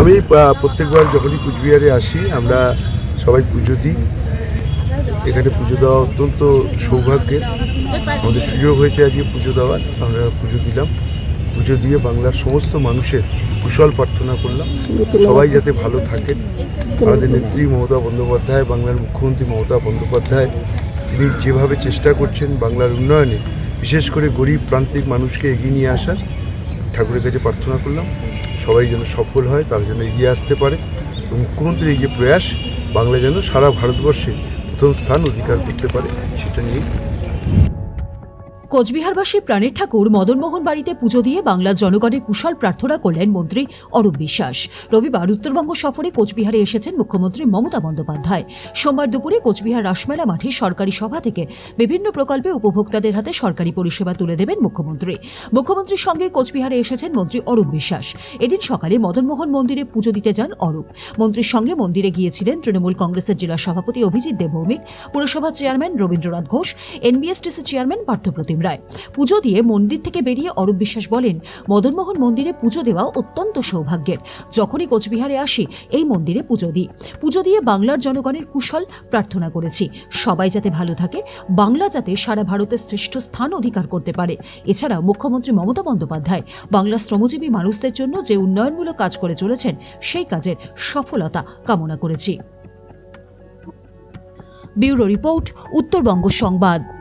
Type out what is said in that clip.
আমি প্রত্যেকবার যখনই কুচবিহারে আসি আমরা সবাই পুজো দিই। এখানে পুজো দেওয়া অত্যন্ত সৌভাগ্যের। আমাদের সুযোগ হয়েছে আজকে পুজো দেওয়ার আমরা পুজো দিলাম। পুজো দিয়ে বাংলার সমস্ত মানুষের কুশল প্রার্থনা করলাম। সবাই যাতে ভালো থাকেন আমাদের নেত্রী মমতা বন্দ্যোপাধ্যায় বাংলার মুখ্যমন্ত্রী মমতা বন্দ্যোপাধ্যায় তিনি যেভাবে চেষ্টা করছেন বাংলার উন্নয়নে বিশেষ করে গরিব প্রান্তিক মানুষকে এগিয়ে নিয়ে আসার ঠাকুরের কাছে প্রার্থনা করলাম। সবাই যেন সফল হয়, তার জন্য এগিয়ে আসতে পারে এবং মুখ্যমন্ত্রীর এই যে প্রয়াস, বাংলা যেন সারা ভারতবর্ষে প্রথম স্থান অধিকার করতে পারে, সেটা নিয়ে কোচবিহারবাসী প্রাণের ঠাকুর মদনমোহন বাড়িতে পুজো দিয়ে বাংলার জনগণের কুশল প্রার্থনা করলেন মন্ত্রী অরূপ বিশ্বাস। রবিবার উত্তরবঙ্গ সফরে কোচবিহারে এসেছেন মুখ্যমন্ত্রী মমতা বন্দ্যোপাধ্যায়। সোমবার দুপুরে কোচবিহার রাসমেলা মাঠে সরকারি সভা থেকে বিভিন্ন প্রকল্পে উপভোক্তাদের হাতে সরকারি পরিষেবা তুলে দেবেন মুখ্যমন্ত্রী। মুখ্যমন্ত্রীর সঙ্গে কোচবিহারে এসেছেন মন্ত্রী অরূপ বিশ্বাস। এদিন সকালে মদনমোহন মন্দিরে পুজো দিতে যান অরূপ। মন্ত্রীর সঙ্গে মন্দিরে গিয়েছিলেন তৃণমূল কংগ্রেসের জেলা সভাপতি অভিজিৎ দেব ভৌমিক পুরসভা chairman Rabindranath Ghosh, NBSTC chairman Parthapratim Roy. পুজো দিয়ে মন্দির থেকে বেরিয়ে অরূপ বিশ্বাস বলেন, মদনমোহন মন্দিরে পুজো দেওয়া অত্যন্ত সৌভাগ্যের। যখনই কোচবিহারে আসি, এই মন্দিরে পুজো দিই। পুজো দিয়ে বাংলার জনগণের কুশল প্রার্থনা করেছি। সবাই যাতে ভালো থাকে, বাংলা যাতে সারা ভারতের শ্রেষ্ঠ স্থান অধিকার করতে পারে। এছাড়া মুখ্যমন্ত্রী মমতা বন্দ্যোপাধ্যায়, বাংলা শ্রমজীবী মানুষদের জন্য যে উন্নয়নমূলক কাজ করে চলেছেন, সেই কাজের সফলতা কামনা করেছি। ব্যুরো রিপোর্ট, উত্তরবঙ্গ সংবাদ।